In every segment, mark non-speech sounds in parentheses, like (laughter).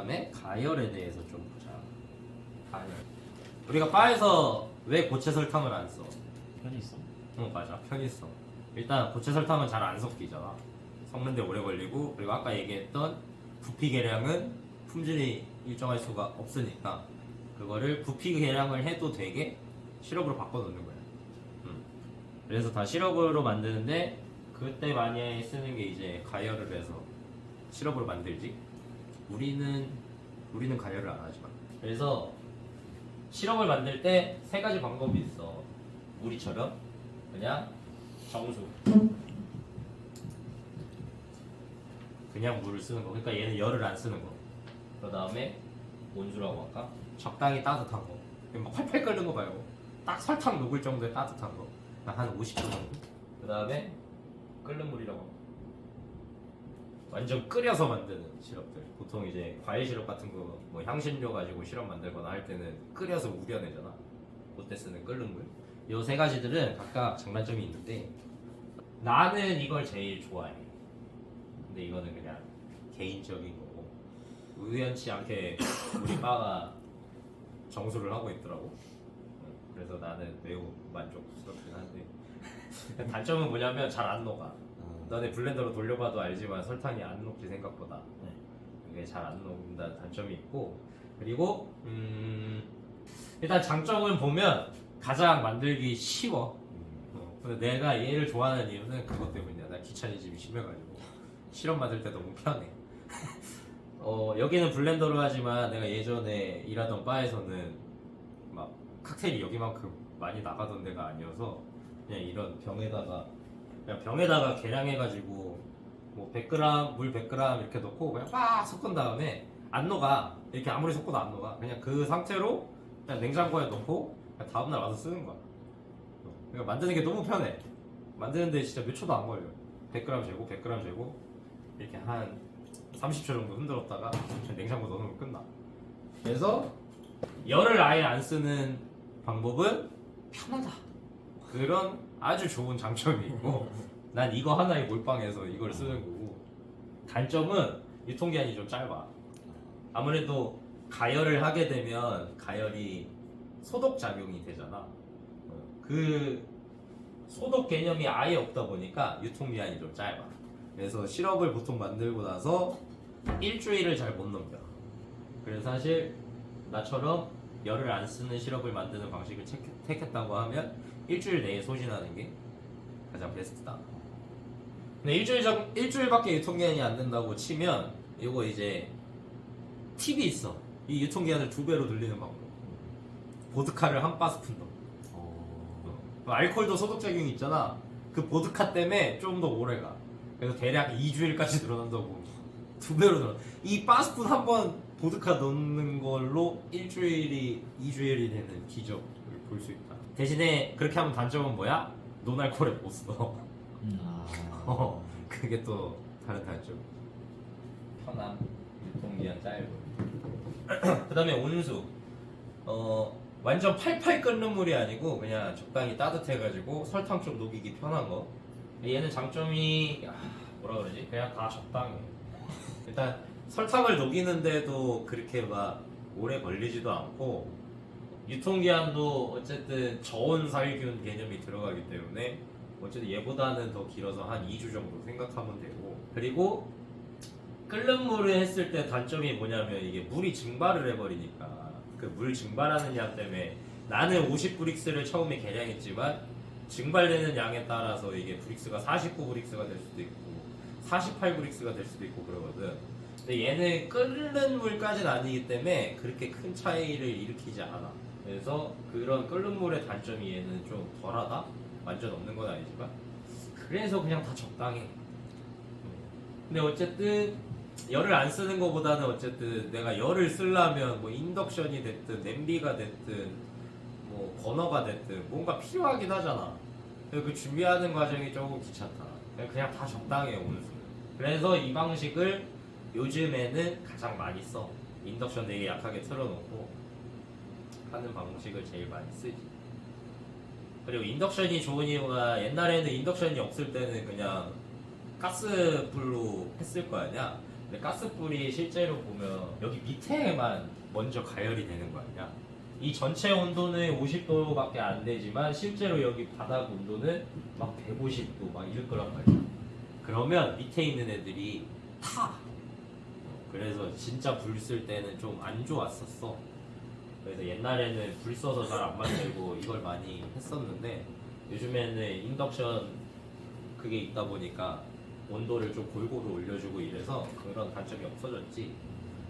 다음에 가열에 대해서 좀 보자. 가열. 우리가 바에서 왜 고체 설탕을 안 써? 편이 있어? 어 맞아 편의성. 일단 고체 설탕은 잘 안 섞이잖아. 섞는데 오래 걸리고 그리고 아까 얘기했던 부피 계량은 품질이 일정할 수가 없으니까 그거를 부피 계량을 해도 되게 시럽으로 바꿔놓는 거야. 음. 그래서 다 시럽으로 만드는데 그때 많이 쓰는 게 이제 가열을 해서 시럽으로 만들지. 우리는 우리는 가열을 안 하지만. 그래서 시럽을 만들 때 세 가지 방법이 있어. 우리처럼 그냥 정수. 그냥 물을 쓰는 거. 그러니까 얘는 열을 안 쓰는 거. 그 다음에 온수라고 할까? 적당히 따뜻한 거. 막 팔팔 끓는 거 말고 딱 설탕 녹을 정도의 따뜻한 거. 한 50도 정도. 그 다음에 끓는 물이라고. 합니다. 완전 끓여서 만드는 시럽들. 보통 이제 과일 시럽 같은 거, 뭐 향신료 가지고 시럽 만들거나 할 때는 끓여서 우려내잖아. 그때 쓰는 끓는 물. 요 세 가지들은 각각 장단점이 있는데 나는 이걸 제일 좋아해. 근데 이거는 그냥 개인적인 거고 우연치 않게 우리 바가 정수를 하고 있더라고. 응, 그래서 나는 매우 만족스럽긴 한데 (laughs) 단점은 뭐냐면 잘 안 녹아. 너네 블렌더로 돌려봐도 알지만 설탕이 안 녹지 생각보다. 네. 이게 잘 안 녹는다는 단점이 있고 그리고 음, 일단 장점은 보면 가장 만들기 쉬워. 어, 근데 내가 얘를 좋아하는 이유는 그것 때문이야. 나 귀차니즘이 심해가지고 실험 만들 때 너무 편해. (laughs) 어, 여기는 블렌더로 하지만 내가 예전에 일하던 바에서는 막 칵테일이 여기만큼 많이 나가던 데가 아니어서 그냥 이런 병에다가 그냥 병에다가 계량해가지고 뭐 100g 물 100g 이렇게 넣고 그냥 막 섞은 다음에 안 녹아 이렇게 아무리 섞어도 안 녹아 그냥 그 상태로 그냥 냉장고에 넣고 그냥 다음날 와서 쓰는 거야. 그러니까 만드는 게 너무 편해. 만드는데 진짜 몇 초도 안 걸려. 100g 재고 100g 재고 이렇게 한 30초 정도 흔들었다가 냉장고 넣어놓으면 끝나. 그래서 열을 아예 안 쓰는 방법은 편하다. 그런 아주 좋은 장점이 있고 (laughs) 난 이거 하나에 몰빵해서 이걸 쓰는 거고. 단점은 유통기한이 좀 짧아. 아무래도 가열을 하게 되면 가열이 소독 작용이 되잖아. 어, 그 소독 개념이 아예 없다 보니까 유통기한이 좀 짧아. 그래서 시럽을 보통 만들고 나서 일주일을 잘 못 넘겨. 그래서 사실 나처럼 열을 안 쓰는 시럽을 만드는 방식을 택- 택했다고 하면 일주일 내에 소진하는 게 가장 베스트다. 근데 일주일 정, 일주일밖에 유통기한이 안 된다고 치면 이거 이제 팁이 있어. 이 유통기한을 두 배로 늘리는 방법. 보드카를 한 바스푼 넣어. 어. 알코올도 소독 작용이 있잖아. 그 보드카 때문에 좀 더 오래 가. 그래서 대략 2주일까지 (laughs) 늘어난다고. 두 배로 늘어. 이 바스푼 한 번 보드카 넣는 걸로 일주일이 2주일이 되는 기적을 볼 수 있다. 대신에 그렇게 하면 단점은 뭐야? 노알콜에 못 써. 음. (laughs) 어, 그게 또 다른 단점. 편함, 유통기한 짧고. (clears throat) 그다음에 온수. 어, 완전 팔팔 끓는 물이 아니고 그냥 적당히 따뜻해가지고 설탕 좀 녹이기 편한 거. 얘는 장점이 아, 뭐라 그러지? 그냥 다 적당해. (laughs) 일단 설탕을 녹이는데도 그렇게 막 오래 걸리지도 않고 유통기한도 어쨌든 저온 살균 개념이 들어가기 때문에 어쨌든 얘보다는 더 길어서 한 2주 정도 생각하면 되고. 그리고 끓는 물을 했을 때 단점이 뭐냐면 이게 물이 증발을 해버리니까. 그 물 증발하는 양 때문에 나는 50브릭스를 처음에 계량했지만 증발되는 양에 따라서 이게 브릭스가 49브릭스가 될 수도 있고 48브릭스가 될 수도 있고 그러거든. 근데 얘는 끓는 물까지는 아니기 때문에 그렇게 큰 차이를 일으키지 않아 그래서 그런 끓는 물의 단점이 얘는 좀 덜하다? 완전 없는 건 아니지만. 그래서 그냥 다 적당해. 근데 어쨌든 열을 안 쓰는 것보다는 어쨌든 내가 열을 쓰려면 뭐 인덕션이 됐든 냄비가 됐든 뭐 버너가 됐든 뭔가 필요하긴 하잖아. 그 준비하는 과정이 조금 귀찮다. 그냥- 다 적당해 온수 그래서 이 방식을 요즘에는 가장 많이 써. 인덕션 되게 약하게 틀어놓고 하는 방식을 제일 많이 쓰지 그리고 인덕션이 좋은 이유가 옛날에는 인덕션이 없을 때는 그냥 가스불로 했을 거 아니야 근데 가스불이 실제로 보면 여기 밑에만 먼저 가열이 되는 거 아니야? 이 전체 온도는 50도밖에 안 되지만 실제로 여기 바닥 온도는 막 150도 막 이럴 거란 말이야. 그러면 밑에 있는 애들이 타. 그래서 진짜 불 쓸 때는 좀 안 좋았었어. 그래서 옛날에는 불 써서 잘 안 만들고 이걸 많이 했었는데 요즘에는 인덕션 그게 있다 보니까 온도를 좀 골고루 올려주고 이래서 그런 단점이 없어졌지.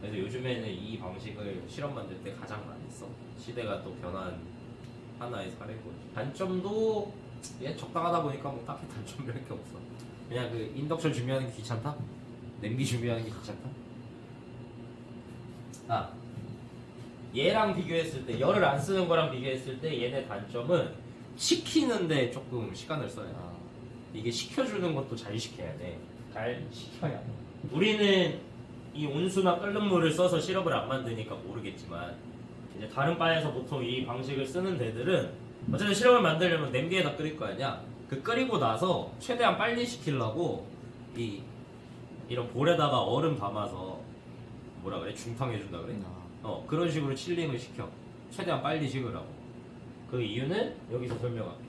그래서 요즘에는 이 방식을 실험 만들 때 가장 많이 써. 시대가 또 변한 하나의 사례고. 단점도 얘 적당하다 보니까 뭐 딱히 단점이랄 게 없어. 그냥 그 인덕션 준비하는 게 귀찮다. 냄비 준비하는 게 귀찮다. 아 얘랑 비교했을 때 열을 안 쓰는 거랑 비교했을 때 얘네 단점은 식히는데 조금 시간을 써야 돼. 이게 식혀주는 것도 잘 식혀야 돼. 잘 식혀야. 우리는 이 온수나 끓는 물을 써서 시럽을 안 만드니까 모르겠지만 이제 다른 바에서 보통 이 방식을 쓰는 데들은 어쨌든 시럽을 만들려면 냄비에다 끓일 거 아니야. 그 끓이고 나서 최대한 빨리 식히려고 이 이런 볼에다가 얼음 담아서 뭐라 그래 중탕해 준다 그래. 어 그런 식으로 칠링을 시켜. 최대한 빨리 식으라고. 그 이유는 여기서 설명할게.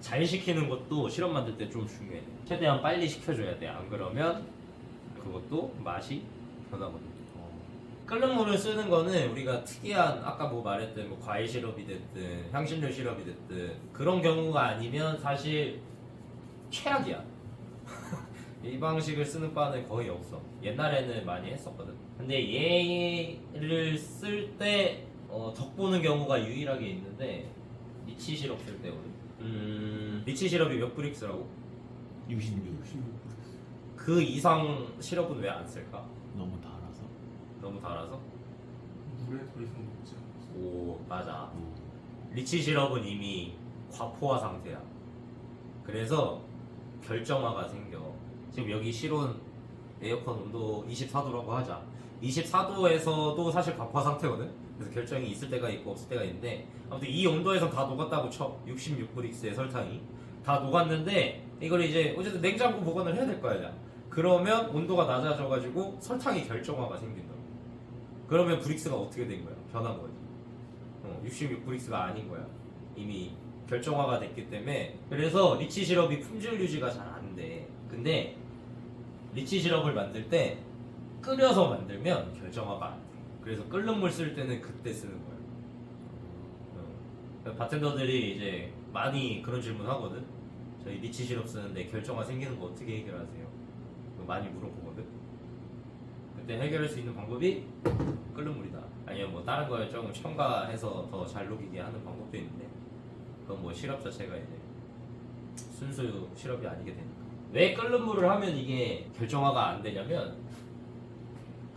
잘 식히는 것도 실험 만들 때 좀 중요해. 최대한 빨리 식혀줘야 돼 안 그러면 그것도 맛이 변하거든. 끓는 물을 쓰는 거는 우리가 특이한 아까 뭐 말했던 뭐 과일 시럽이 됐든 향신료 시럽이 됐든 그런 경우가 아니면 사실 최악이야 이 방식을 쓰는 바는 거의 없어. 옛날에는 많이 했었거든. 근데 얘를 쓸때 어, 덕 보는 경우가 유일하게 있는데 리치 시럽 쓸때 우리. 음, 리치 시럽이 몇 브릭스라고? 66 그 이상 시럽은 왜 안 쓸까? 너무 달아서 너무 달아서? 물에 더 이상 먹지 않았어. 오 맞아. 리치 시럽은 이미 과포화 상태야. 그래서 결정화가 생겨. 지금 여기 실온 에어컨 온도 24도라고 하자. 24도에서도 사실 과포화 상태거든. 그래서 결정이 있을 때가 있고 없을 때가 있는데 아무튼 이 온도에서 다 녹았다고 쳐. 66브릭스의 설탕이 다 녹았는데 이걸 이제 어쨌든 냉장고 보관을 해야 될거 아니야. 그러면 온도가 낮아져가지고 설탕이 결정화가 생긴다고. 그러면 브릭스가 어떻게 된 거야? 변한 거지. 어, 66 브릭스가 아닌 거야. 이미 결정화가 됐기 때문에 그래서 리치 시럽이 품질 유지가 잘 안 돼. 근데 리치 시럽을 만들 때 끓여서 만들면 결정화가 안 돼. 그래서 끓는 물 쓸 때는 그때 쓰는 거야. 어. 바텐더들이 이제 많이 그런 질문 하거든. 저희 리치 시럽 쓰는데 결정화 생기는 거 어떻게 해결하세요? 많이 물어보거든. 그때 해결할 수 있는 방법이 끓는 물이다. 아니면 뭐 다른 거에 조금 첨가해서 더 잘 녹이게 하는 방법도 있는데 그건 뭐 시럽 자체가 이제 순수 시럽이 아니게 되니까. 왜 끓는 물을 하면 이게 결정화가 안 되냐면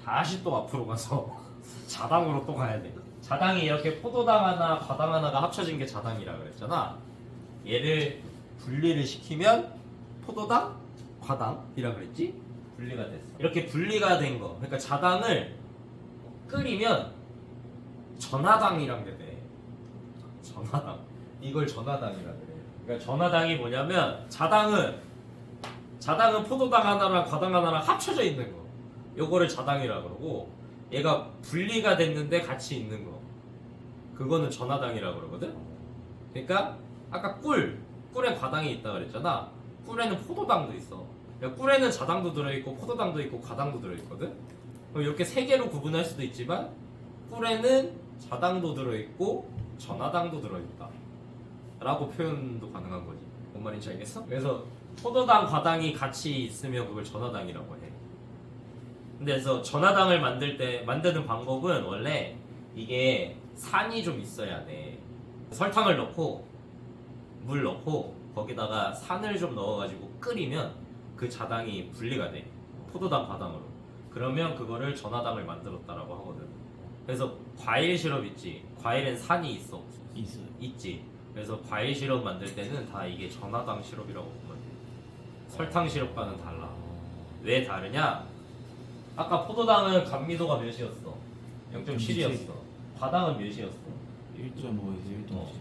다시 또 앞으로 가서 (laughs) 자당으로 또 가야 돼. 자당이 이렇게 포도당 하나, 과당 하나가 합쳐진 게 자당이라 그랬잖아. 얘를 분리를 시키면 포도당, 과당이라 그랬지? 분리가 됐어. 이렇게 분리가 된 거. 그러니까 자당을 끓이면 전하당이란 게 돼. 전하당. 이걸 전하당이라 그래. 그러니까 전하당이 뭐냐면 자당은 자당은 포도당 하나랑 과당 하나랑 합쳐져 있는 거. 요거를 자당이라 그러고 얘가 분리가 됐는데 같이 있는 거. 그거는 전하당이라 그러거든. 그러니까 아까 꿀, 꿀에 과당이 있다 그랬잖아. 꿀에는 포도당도 있어. 그러니까 꿀에는 자당도 들어있고 포도당도 있고 과당도 들어있거든. 그럼 이렇게 세 개로 구분할 수도 있지만 꿀에는 자당도 들어있고 전하당도 들어있다. 라고 표현도 가능한 거지. 뭔 말인지 알겠어? 그래서 포도당, 과당이 같이 있으면 그걸 전하당이라고 해. 근데 그래서 전하당을 만들 때 만드는 방법은 원래 이게 산이 좀 있어야 돼. 설탕을 넣고 물 넣고 거기다가 산을 좀 넣어가지고 끓이면 그 자당이 분리가 돼. 포도당, 과당으로. 그러면 그거를 전하당을 만들었다라고 하거든. 그래서 과일 시럽 있지. 과일엔 산이 있어. 있어요 있지. 그래서 과일 시럽 만들 때는 다 이게 전하당 시럽이라고. 설탕 시럽과는 달라. 왜 다르냐? 아까 포도당은 감미도가 몇이었어? 0.7이었어. 과당은 몇이었어? 1.5에서 1.7 어.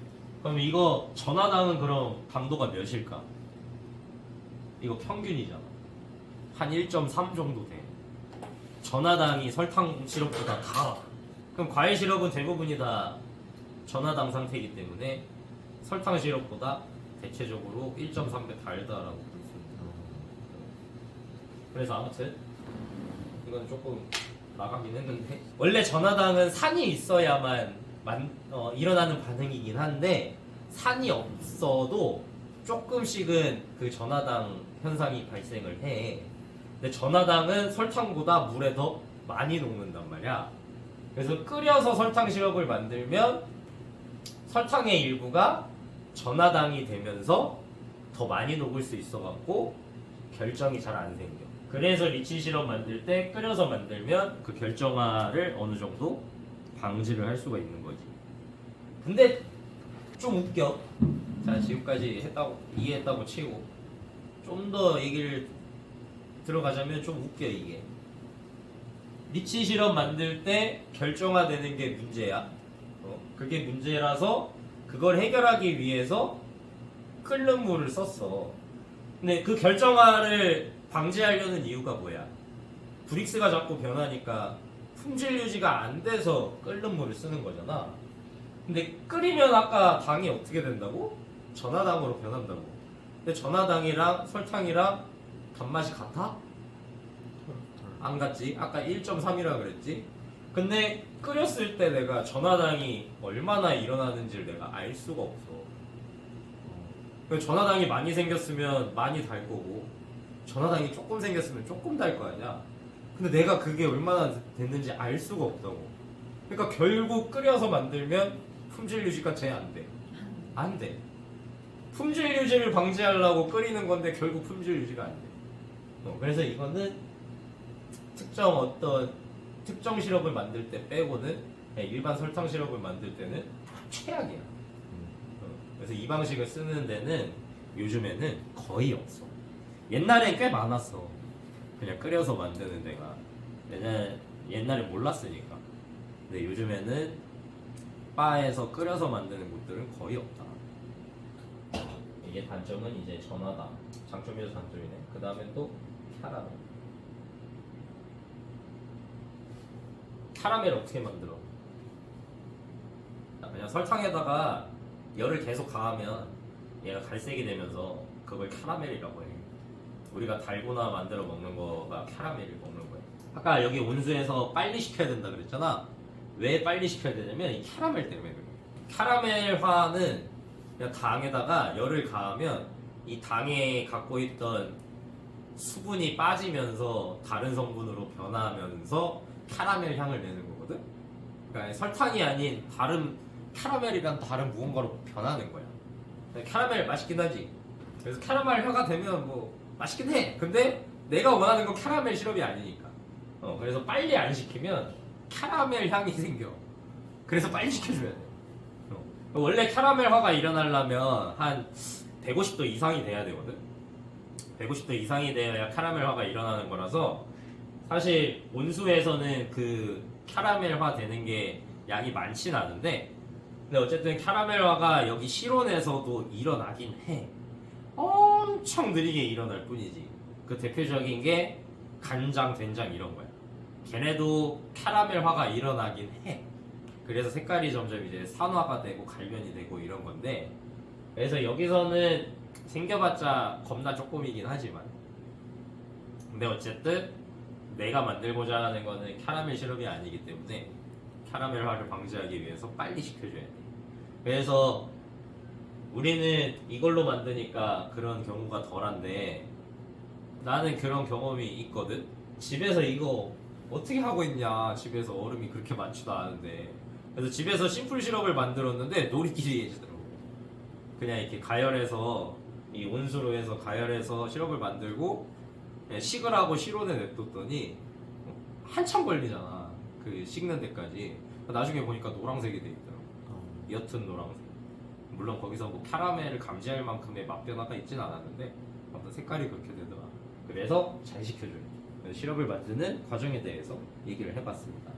그럼 이거 전하당은 그럼 강도가 몇일까? 이거 평균이잖아. 한 1.3 정도 돼. 전화당이 설탕 시럽보다 다 그럼 과일 시럽은 대부분이 다 전화당 상태이기 때문에 설탕 시럽보다 대체적으로 1.3배 달다라고. 그래서 아무튼 이건 조금 나가긴 했는데 원래 전화당은 산이 있어야만 만, 어, 일어나는 반응이긴 한데 산이 없어도 조금씩은 그 전화당 현상이 발생을 해. 근데 전화당은 설탕보다 물에 더 많이 녹는단 말이야. 그래서 끓여서 설탕 시럽을 만들면 설탕의 일부가 전화당이 되면서 더 많이 녹을 수 있어갖고 결정이 잘 안 생겨. 그래서 리치 시럽 만들 때 끓여서 만들면 그 결정화를 어느 정도 방지를 할 수가 있는 거지. 근데 좀 웃겨. 자 지금까지 했다고 이해했다고 치고 좀 더 얘기를 들어가자면 좀 웃겨 이게. 리치 시럽 만들 때 결정화되는 게 문제야. 어, 그게 문제라서 그걸 해결하기 위해서 끓는 물을 썼어. 근데 그 결정화를 방지하려는 이유가 뭐야? 브릭스가 자꾸 변하니까 품질 유지가 안 돼서 끓는 물을 쓰는 거잖아. 근데 끓이면 아까 당이 어떻게 된다고? 전화당으로 변한다고. 근데 전화당이랑 설탕이랑 단맛이 같아? 안 같지? 아까 1.3이라 그랬지? 근데 끓였을 때 내가 전화당이 얼마나 일어나는지를 내가 알 수가 없어. 그 전화당이 많이 생겼으면 많이 달 거고 전화당이 조금 생겼으면 조금 달 거 아니야. 근데 내가 그게 얼마나 됐는지 알 수가 없다고. 그러니까 결국 끓여서 만들면 품질 유지가 제 안 돼. 안 돼. 품질 유지를 방지하려고 끓이는 건데 결국 품질 유지가 안 돼. 어, 그래서 이거는 특정 어떤 특정 시럽을 만들 때 빼고는 그냥 일반 설탕 시럽을 만들 때는 최악이야. 어, 그래서 이 방식을 쓰는 데는 요즘에는 거의 없어. 옛날엔 꽤 많았어. 그냥 끓여서 만드는 데가. 옛날, 옛날에 몰랐으니까. 근데 요즘에는 바에서 끓여서 만드는 곳들은 거의 없다. 이게 단점은 이제 전화다. 장점이죠, 장점이네. 그 다음에 또 캐러멜. 캐러멜 어떻게 만들어? 그냥 설탕에다가 열을 계속 가하면 얘가 갈색이 되면서 그걸 캐러멜이라고 해. 우리가 달고나 만들어 먹는 거가 캐러멜을 먹는 거야. 아까 여기 온수에서 빨리 식혀야 된다 그랬잖아. 왜 빨리 식혀야 되냐면 이 캐러멜 때문에 그래. 캐러멜화는 그냥 당에다가 열을 가하면 이 당에 갖고 있던 수분이 빠지면서 다른 성분으로 변하면서 캐러멜 향을 내는 거거든. 그러니까 설탕이 아닌 다른 캐러멜이란 다른 무언가로 변하는 거야. 캐러멜 맛있긴 하지. 그래서 캐러멜 혀가 되면 뭐 맛있긴 해. 근데 내가 원하는 건 캐러멜 시럽이 아니니까. 어, 그래서 빨리 안 시키면 캐러멜 향이 생겨. 그래서 빨리 시켜줘야 돼. 어. 원래 캐러멜화가 일어나려면 한 150도 이상이 돼야 되거든. 150도 이상이 돼야 캐러멜화가 일어나는 거라서 사실 온수에서는 그 캐러멜화 되는 게 양이 많진 않은데 근데 어쨌든 캐러멜화가 여기 실온에서도 일어나긴 해. 엄청 느리게 일어날 뿐이지. 그 대표적인 게 간장, 된장 이런 거야. 걔네도 캐러멜화가 일어나긴 해. 그래서 색깔이 점점 이제 산화가 되고 갈변이 되고 이런 건데 그래서 여기서는 생겨봤자 겁나 조금이긴 하지만 근데 어쨌든 내가 만들고자 하는 거는 캐러멜 시럽이 아니기 때문에 캐러멜화를 방지하기 위해서 빨리 식혀줘야 돼. 그래서 우리는 이걸로 만드니까 그런 경우가 덜한데 나는 그런 경험이 있거든. 집에서 이거 어떻게 하고 있냐? 집에서 얼음이 그렇게 많지도 않은데. 그래서 집에서 심플 시럽을 만들었는데 놀이끼리 해주더라고. 그냥 이렇게 가열해서 이 온수로 해서 가열해서 시럽을 만들고 그냥 식으라고 실온에 냅뒀더니 한참 걸리잖아. 그 식는 데까지. 나중에 보니까 노란색이 돼 있더라고. 어, 옅은 노란색. 물론 거기서 뭐 캐러멜을 감지할 만큼의 맛 변화가 있진 않았는데 아무튼 색깔이 그렇게 되더라. 그래서 잘 식혀줘요. 시럽을 만드는 과정에 대해서 얘기를 해봤습니다.